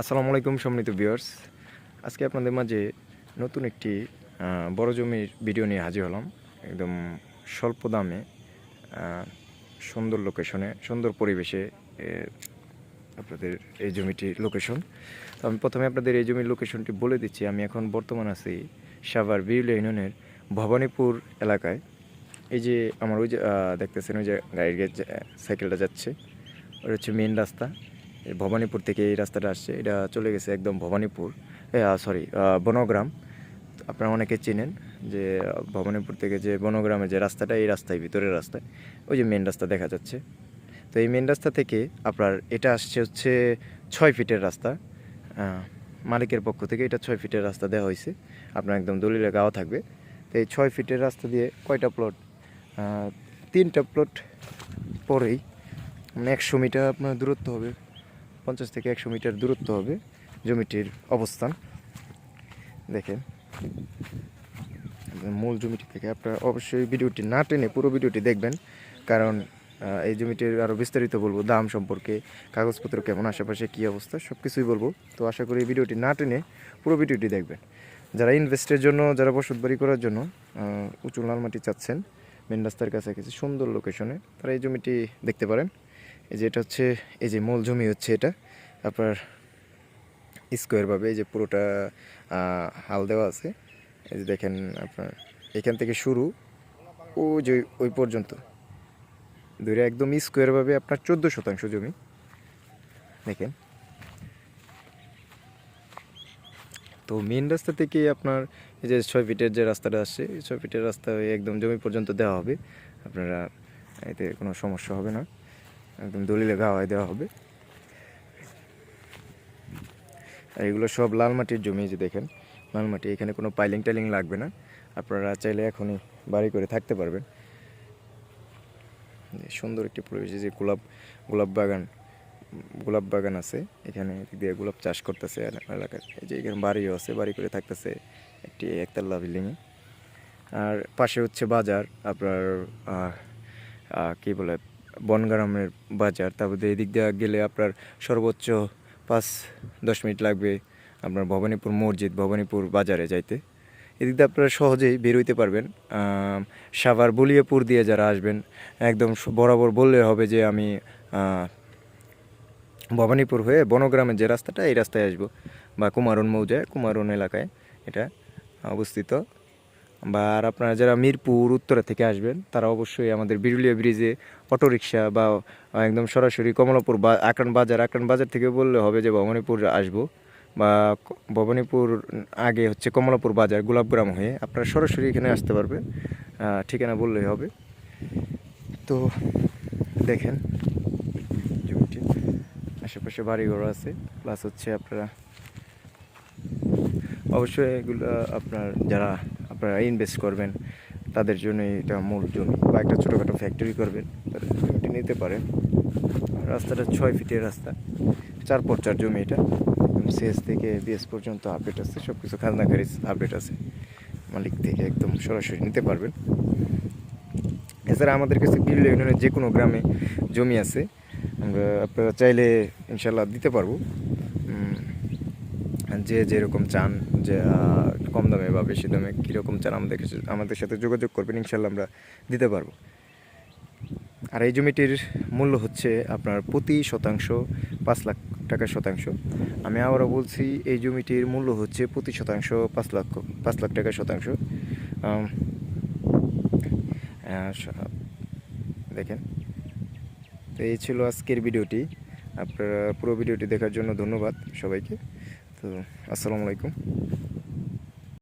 আসসালামু আলাইকুম সম্মানিত ভিউয়ার্স। আজকে আপনাদের মাঝে নতুন একটি বড় জমির ভিডিও নিয়ে হাজির হলাম। একদম স্বল্প দামে সুন্দর লোকেশনে সুন্দর পরিবেশে আপনাদের এই জমিটির লোকেশন তো আমি প্রথমে আপনাদের এই জমির লোকেশনটি বলে দিচ্ছি। আমি এখন বর্তমান আছি সাভার বিউলিয়া ইউনিয়নের ভবানীপুর এলাকায়। এই যে আমার ওই যে দেখতেছেন ওই যে গাড়ির সাইকেলটা যাচ্ছে। ওটা হচ্ছে মেন রাস্তা। ভবানীপুর থেকে এই রাস্তাটা আসছে, এটা চলে গেছে একদম ভবানীপুর সরি বনগ্রাম। আপনারা অনেকে চেনেন যে ভবানীপুর থেকে যে বনগ্রামে যে রাস্তাটা, এই রাস্তায়, ভিতরের রাস্তায়, ওই যে মেন রাস্তা দেখা যাচ্ছে। তো এই মেন রাস্তা থেকে আপনার, এটা আসছে হচ্ছে ছয় ফিটের রাস্তা মালিকের পক্ষ থেকে এটা ছয় ফিটের রাস্তা দেওয়া হয়েছে। আপনার একদম দলিলে গাওয়া থাকবে। তো এই ছয় ফিটের রাস্তা দিয়ে কয়টা প্লট তিনটা প্লট পরেই মানে একশো মিটার আপনার দূরত্ব হবে। পঞ্চাশ থেকে একশো মিটার দূরত্ব হবে জমিটির অবস্থান। দেখেন মূল জমিটি থেকে আপনারা অবশ্যই ভিডিওটি না টেনে পুরো ভিডিওটি দেখবেন, কারণ এই জমিটির আরও বিস্তারিত বলব, দাম সম্পর্কে, কাগজপত্র কেমন, আশেপাশে কী অবস্থা সব কিছুই বলব। তো আশা করি ভিডিওটি না টেনে পুরো ভিডিওটি দেখবেন। যারা ইনভেস্টের জন্য, যারা বসত বাড়ি করার জন্য উঁচু লাল মাটি চাচ্ছেন, মেন রাস্তার কাছাকাছি সুন্দর লোকেশনে তারা এই জমিটি দেখতে পারেন। এই যে এটা হচ্ছে, এই যে মূল জমি হচ্ছে এটা। আপনার স্কোয়ারভাবে এই যে পুরোটা হাল দেওয়া আছে। এই যে দেখেন আপনার, এখান থেকে শুরু, ও যে ওই পর্যন্ত। দূরে একদম স্কোয়ারভাবে আপনার চোদ্দ শতাংশ জমি। দেখেন। তো মেন রাস্তা থেকে আপনার, এই যে ছয় ফিটের যে রাস্তাটা আসছে, ছয় ফিটের রাস্তা একদম জমি পর্যন্ত দেওয়া হবে। আপনারা এতে কোনো সমস্যা হবে না। একদম দলিলে গাওয়ায় দেওয়া হবে। আর এগুলো সব লাল মাটির জমি যে দেখেন লাল মাটি এখানে কোনো পাইলিং টাইলিং লাগবে না। আপনারা চাইলে এখনই বাড়ি করে থাকতে পারবেন। সুন্দর একটি পরিবেশ যে গোলাপ গোলাপ বাগান গোলাপ বাগান আছে। এখানে দিয়ে গোলাপ চাষ করতেছে এলা- এলাকায় এই যে এখানে বাড়িও আছে বাড়ি করে থাকতেছে একটি একতলা বিল্ডিংয়ে আর পাশে হচ্ছে বাজার আপনার আহ, বলে বনগ্রামের বাজার, তারপরে এদিক দিয়ে গেলে আপনার সর্বোচ্চ পাঁচ, দশ মিনিট লাগবে আপনার ভবানীপুর মসজিদ, ভবানীপুর বাজারে যাইতে। এদিক দিয়ে আপনারা সহজেই বের হইতে পারবেন। সাভার বলিয়াপুর দিয়ে যারা আসবেন, একদম বরাবর বললে হবে যে আমি ভবানীপুর হয়ে বনগ্রামের যে রাস্তাটা, এই রাস্তায় আসব। বা কুমারন মৌজায়, কুমারন এলাকায় এটা অবস্থিত। বা আর আপনারা যারা মিরপুর, উত্তরা থেকে আসবেন, তারা অবশ্যই আমাদের বিরুলিয়া ব্রিজে অটোরিকশা বা একদম সরাসরি কমলাপুর বা, আকরান বাজার আকরান বাজার থেকে বললে হবে যে ভবানীপুর আসব। বা ভবানীপুর আগে হচ্ছে কমলাপুর বাজার, গোলাপগ্রাম হয়ে আপনারা সরাসরি এখানে আসতে পারবেন। ঠিকানা বললেই হবে। তো দেখেন, জমিটি আশেপাশে বাড়িঘর আছে প্লাস হচ্ছে আপনারা অবশ্যই এগুলো আপনার যারা আপনারা ইনভেস্ট করবেন, তাদের জন্য এটা মূল জমি বা একটা ছোটোখাটো ফ্যাক্টরি করবেন তারা জমিটি নিতে পারেন। রাস্তাটা ছয় ফিটের রাস্তা, চার পর চার জমি এটা। সিএস থেকে বিএস পর্যন্ত আপডেট আছে সব কিছু খাজনা খারিজ আপডেট আছে। মালিক থেকে একদম সরাসরি নিতে পারবেন। এছাড়া আমাদের কাছে বিল ইউনিয়নের যে কোনো গ্রামে জমি আছে, আমরা আপনারা চাইলে ইনশাল্লাহ দিতে পারব। যে যেরকম চান, যে কম দামে বা বেশি দামে কীরকম চান আমাদের আমাদের সাথে যোগাযোগ করবেন ইনশাল্লাহ আমরা দিতে পারব। আর এই জমিটির মূল্য হচ্ছে আপনার প্রতি শতাংশ পাঁচ লাখ টাকা শতাংশ। আমি আবারও বলছি, এই জমিটির মূল্য হচ্ছে প্রতি শতাংশ পাঁচ লাখ পাঁচ লাখ টাকা শতাংশ। দেখেন তো এই ছিল আজকের ভিডিওটি। আপনারা পুরো ভিডিওটি দেখার জন্য ধন্যবাদ সবাইকে। তো আসসালামু আলাইকুম।